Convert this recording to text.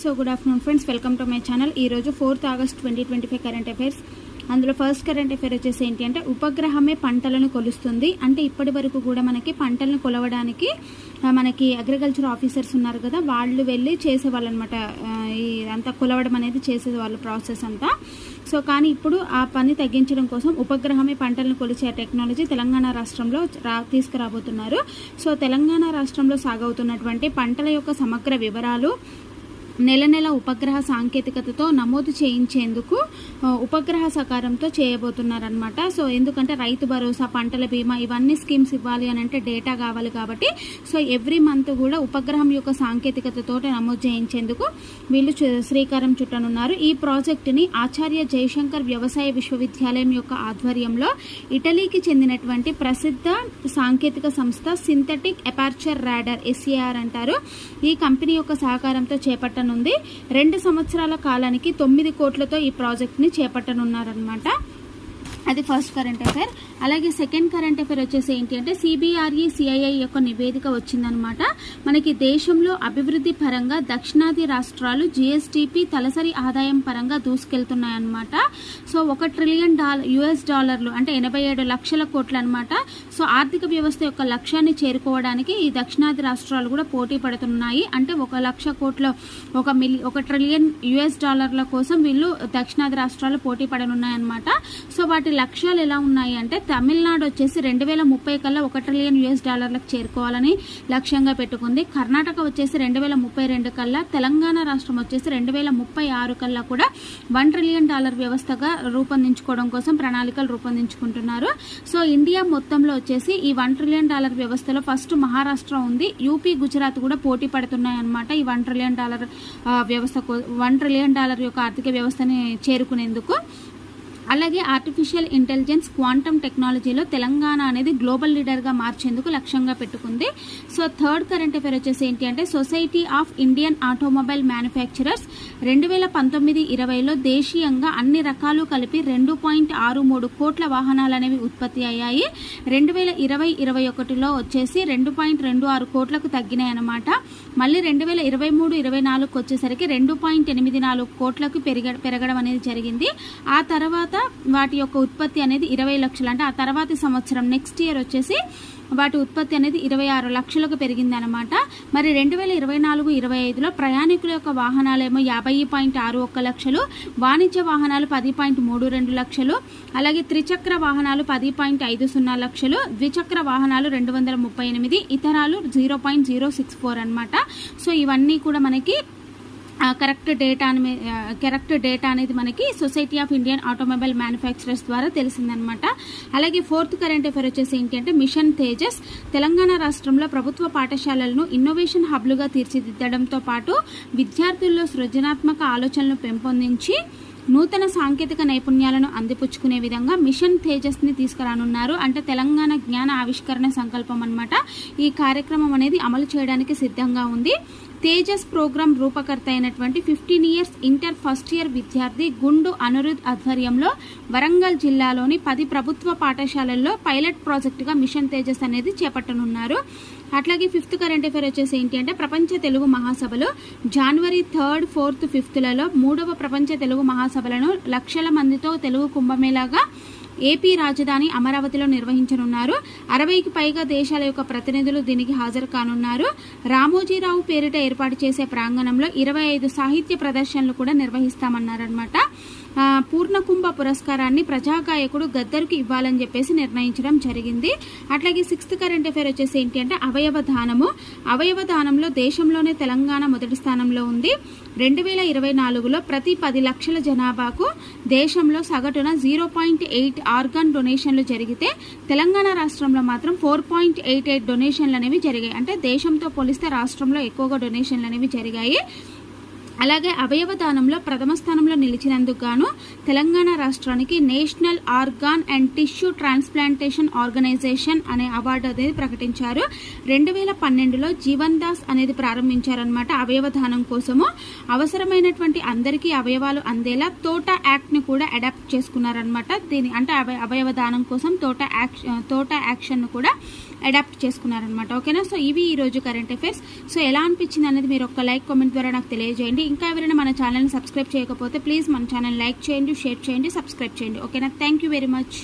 So good afternoon friends welcome to my channel ఈరోజు fourth August twenty twenty five current affairs అందులో first current affair వచ్చేసి ఏంటి అంటే ఉపగ్రహమే పంటలను కొలుస్తుంది. అంటే ఇప్పటి వరకు కూడా మనకి పంటలను కొలవడానికి మనకి అగ్రికల్చర్ ఆఫీసర్స్ ఉన్నారు కదా వాళ్ళు వెళ్ళి చేసేవాళ్ళు అనమాట ఈ అంతా కొలవడం అనేది చేసేది వాళ్ళు ప్రాసెస్ అంతా. సో కానీ ఇప్పుడు ఆ పని తగ్గించడం కోసం ఉపగ్రహమే పంటలను కొలిచే టెక్నాలజీ తెలంగాణ రాష్ట్రంలో రా తీసుకురాబోతున్నారు. సో తెలంగాణ రాష్ట్రంలో సాగవుతున్నటువంటి పంటల యొక్క సమగ్ర వివరాలు నెల నెల ఉపగ్రహ సాంకేతికతతో నమోదు చేయించేందుకు ఉపగ్రహ సకారంతో చేయబోతున్నారనమాట సో ఎందుకంటే రైతు భరోసా పంటల బీమా ఇవన్నీ స్కీమ్స్ ఇవ్వాలి అని అంటే డేటా కావాలి కాబట్టి. సో ఎవ్రీ మంత్ కూడా ఉపగ్రహం యొక్క సాంకేతికతతో నమోదు చేయించేందుకు వీళ్ళు శ్రీకారం చుట్టనున్నారు. ఈ ప్రాజెక్టుని ఆచార్య జయశంకర్ వ్యవసాయ విశ్వవిద్యాలయం యొక్క ఆధ్వర్యంలో ఇటలీకి చెందినటువంటి ప్రసిద్ధ సాంకేతిక సంస్థ సింథటిక్ ఎపార్చర్ రాడర్ ఎస్ఏఆర్ అంటారు. ఈ కంపెనీ యొక్క సహకారంతో చేపట్టను ఉంది రెండు సంవత్సరాల కాలానికి తొమ్మిది కోట్లతో ఈ ప్రాజెక్ట్ని చేపట్టనున్నారనమాట అది ఫస్ట్ కరెంట్ అఫైర్. అలాగే సెకండ్ కరెంట్ అఫైర్ వచ్చేసి ఏంటి అంటే సిబిఆర్ఈ సిఐఐ యొక్క నివేదిక వచ్చిందనమాట మనకి దేశంలో అభివృద్ధి పరంగా దక్షిణాది రాష్ట్రాలు జిఎస్టిపి తలసరి ఆదాయం పరంగా దూసుకెళ్తున్నాయన్నమాట. సో ఒక ట్రిలియన్ డాలర్ యుఎస్ డాలర్లు అంటే ఎనభై ఏడు లక్షల కోట్లు అనమాట సో ఆర్థిక వ్యవస్థ యొక్క లక్ష్యాన్ని చేరుకోవడానికి ఈ దక్షిణాది రాష్ట్రాలు కూడా పోటీ పడుతున్నాయి. అంటే ఒక లక్ష కోట్ల ఒక మిలి ఒక ట్రిలియన్ యుఎస్ డాలర్ల కోసం వీళ్ళు దక్షిణాది రాష్ట్రాలు పోటీ పడనున్నాయన్నమాట. సో వాటి లక్ష్యాలు ఎలా ఉన్నాయి అంటే తమిళనాడు వచ్చేసి రెండు వేల ముప్పై కల్లా ఒక ట్రిలియన్ యుఎస్ డాలర్లకు చేరుకోవాలని లక్ష్యంగా పెట్టుకుంది. కర్ణాటక వచ్చేసి రెండు వేల ముప్పై రెండు కల్లా తెలంగాణ రాష్ట్రం వచ్చేసి రెండు వేల ముప్పై ఆరు కల్లా కూడా వన్ ట్రిలియన్ డాలర్ వ్యవస్థగా రూపొందించుకోవడం కోసం ప్రణాళికలు రూపొందించుకుంటున్నారు. సో ఇండియా మొత్తంలో వచ్చేసి ఈ వన్ ట్రిలియన్ డాలర్ వ్యవస్థలో ఫస్ట్ మహారాష్ట్ర ఉంది. యూపీ గుజరాత్ కూడా పోటీ పడుతున్నాయి అన్నమాట ఈ వన్ ట్రిలియన్ డాలర్ వ్యవస్థ వన్ ట్రిలియన్ డాలర్ యొక్క ఆర్థిక వ్యవస్థని చేరుకునేందుకు. అలాగే ఆర్టిఫిషియల్ ఇంటెలిజెన్స్ క్వాంటమ్ టెక్నాలజీలో తెలంగాణ అనేది గ్లోబల్ లీడర్గా మార్చేందుకు లక్ష్యంగా పెట్టుకుంది. సో థర్డ్ కరెంట్ అఫేర్ వచ్చేసి ఏంటి అంటే society of Indian automobile manufacturers రెండు వేల పంతొమ్మిది ఇరవైలో దేశీయంగా అన్ని రకాలు కలిపి రెండు పాయింట్ ఆరు మూడు కోట్ల వాహనాలు అనేవి ఉత్పత్తి అయ్యాయి. రెండు వేల ఇరవై ఇరవై ఒకటిలో వచ్చేసి రెండు పాయింట్ రెండు ఆరు కోట్లకు తగ్గినాయి అన్నమాట. మళ్ళీ రెండు వేల ఇరవై మూడు ఇరవై నాలుగుకి వచ్చేసరికి రెండు పాయింట్ ఎనిమిది నాలుగు కోట్లకు పెరిగ పెరగడం అనేది జరిగింది. ఆ తర్వాత వాటి యొక్క ఉత్పత్తి అనేది ఇరవై లక్షలు. అంటే ఆ తర్వాతి సంవత్సరం నెక్స్ట్ ఇయర్ వచ్చేసి వాటి ఉత్పత్తి అనేది ఇరవై ఆరు లక్షలకు పెరిగింది అనమాట మరి రెండు వేల ఇరవై నాలుగు ఇరవై ఐదులో ప్రయాణికుల యొక్క వాహనాలేమో యాభై పాయింట్ ఆరు ఒక్క లక్షలు వాణిజ్య వాహనాలు పది పాయింట్ మూడు రెండు లక్షలు అలాగే త్రిచక్ర వాహనాలు పది పాయింట్ ఐదు సున్నా లక్షలు ద్విచక్ర వాహనాలు రెండు వందల ముప్పై ఎనిమిది ఇతరాలు zero point zero six four అనమాట సో ఇవన్నీ కూడా మనకి కరెక్ట్ డేటా అని కరెక్ట్ డేటా అనేది మనకి society of Indian automobile manufacturers ద్వారా తెలిసిందనమాట. అలాగే ఫోర్త్ కరెంట్ అఫేర్ వచ్చేసి ఏంటంటే మిషన్ తేజస్. తెలంగాణ రాష్ట్రంలో ప్రభుత్వ పాఠశాలలను ఇన్నోవేషన్ హబ్లుగా తీర్చిదిద్దడంతో పాటు విద్యార్థుల్లో సృజనాత్మక ఆలోచనలు పెంపొందించి నూతన సాంకేతిక నైపుణ్యాలను అందిపుచ్చుకునే విధంగా మిషన్ తేజస్ని తీసుకురానున్నారు. అంటే తెలంగాణ జ్ఞాన ఆవిష్కరణ సంకల్పం అన్నమాట. ఈ కార్యక్రమం అనేది అమలు చేయడానికి సిద్ధంగా ఉంది. తేజస్ ప్రోగ్రాం రూపకర్త అయినటువంటి fifteen years inter first year విద్యార్థి గుండు అనురుద్ ఆధ్వర్యంలో వరంగల్ జిల్లాలోని పది ప్రభుత్వ పాఠశాలల్లో పైలట్ ప్రాజెక్టుగా మిషన్ తేజస్ అనేది చేపట్టనున్నారు. అట్లాగే ఫిఫ్త్ కరెంట్ అఫేర్ వచ్చేసి ఏంటి అంటే ప్రపంచ తెలుగు మహాసభలు జనవరి థర్డ్ ఫోర్త్ ఫిఫ్త్లలో మూడవ ప్రపంచ తెలుగు మహాసభలను లక్షల మందితో తెలుగు కుంభమేళాగా ఏపీ రాజధాని అమరావతిలో నిర్వహించనున్నారు. అరవైకి పైగా దేశాల యొక్క ప్రతినిధులు దీనికి హాజరు కానున్నారు. రామోజీరావు పేరిట ఏర్పాటు చేసే ప్రాంగణంలో ఇరవై ఐదు సాహిత్య ప్రదర్శనలు కూడా నిర్వహిస్తామన్నారనమాట పూర్ణకుంభ పురస్కారాన్ని ప్రజాగాయకుడు గద్దరుకి ఇవ్వాలని చెప్పేసి నిర్ణయించడం జరిగింది. అట్లాగే సిక్స్త్ కరెంట్ అఫేర్ వచ్చేసి ఏంటి అంటే అవయవ దానము. అవయవ దానంలో దేశంలోనే తెలంగాణ మొదటి స్థానంలో ఉంది. రెండు వేల ఇరవై నాలుగులో ప్రతి పది లక్షల జనాభాకు దేశంలో సగటున జీరో పాయింట్ ఎయిట్ ఆర్గాన్ డొనేషన్లు జరిగితే తెలంగాణ రాష్ట్రంలో మాత్రం ఫోర్ పాయింట్ ఎయిట్ ఎయిట్ డొనేషన్లు అనేవి జరిగాయి. అంటే దేశంతో పోలిస్తే రాష్ట్రంలో ఎక్కువగా డొనేషన్లు అనేవి జరిగాయి. అలాగే అవయవ దానంలో ప్రథమ స్థానంలో నిలిచినందుకు గాను తెలంగాణ రాష్ట్రానికి national organ and tissue transplantation organization అనే అవార్డు అనేది ప్రకటించారు. రెండు వేల పన్నెండులో జీవన్ దాస్ అనేది ప్రారంభించారనమాట అవయవ దానం కోసము. అవసరమైనటువంటి అందరికీ అవయవాలు అందేలా తోట యాక్ట్ని కూడా అడాప్ట్ చేసుకున్నారనమాట దీని అంటే అవయ అవయవ దానం కోసం తోట యాక్షన్ తోట యాక్షన్ను కూడా అడాప్ట్ చేసుకున్నారనమాట ఓకేనా? సో ఇవి ఈ రోజు కరెంట్ అఫైర్స్. సో ఎలా అనిపించింది అనేది మీరు ఒక లైక్ కామెంట్ ద్వారా నాకు తెలియజేయండి. ఇంకా ఎవరైనా మన ఛానల్ని సబ్స్క్రైబ్ చేయకపోతే ప్లీజ్ మన ఛానల్ లైక్ చేయండి షేర్ చేయండి సబ్స్క్రైబ్ చేయండి. ఓకేనా? Thank you very much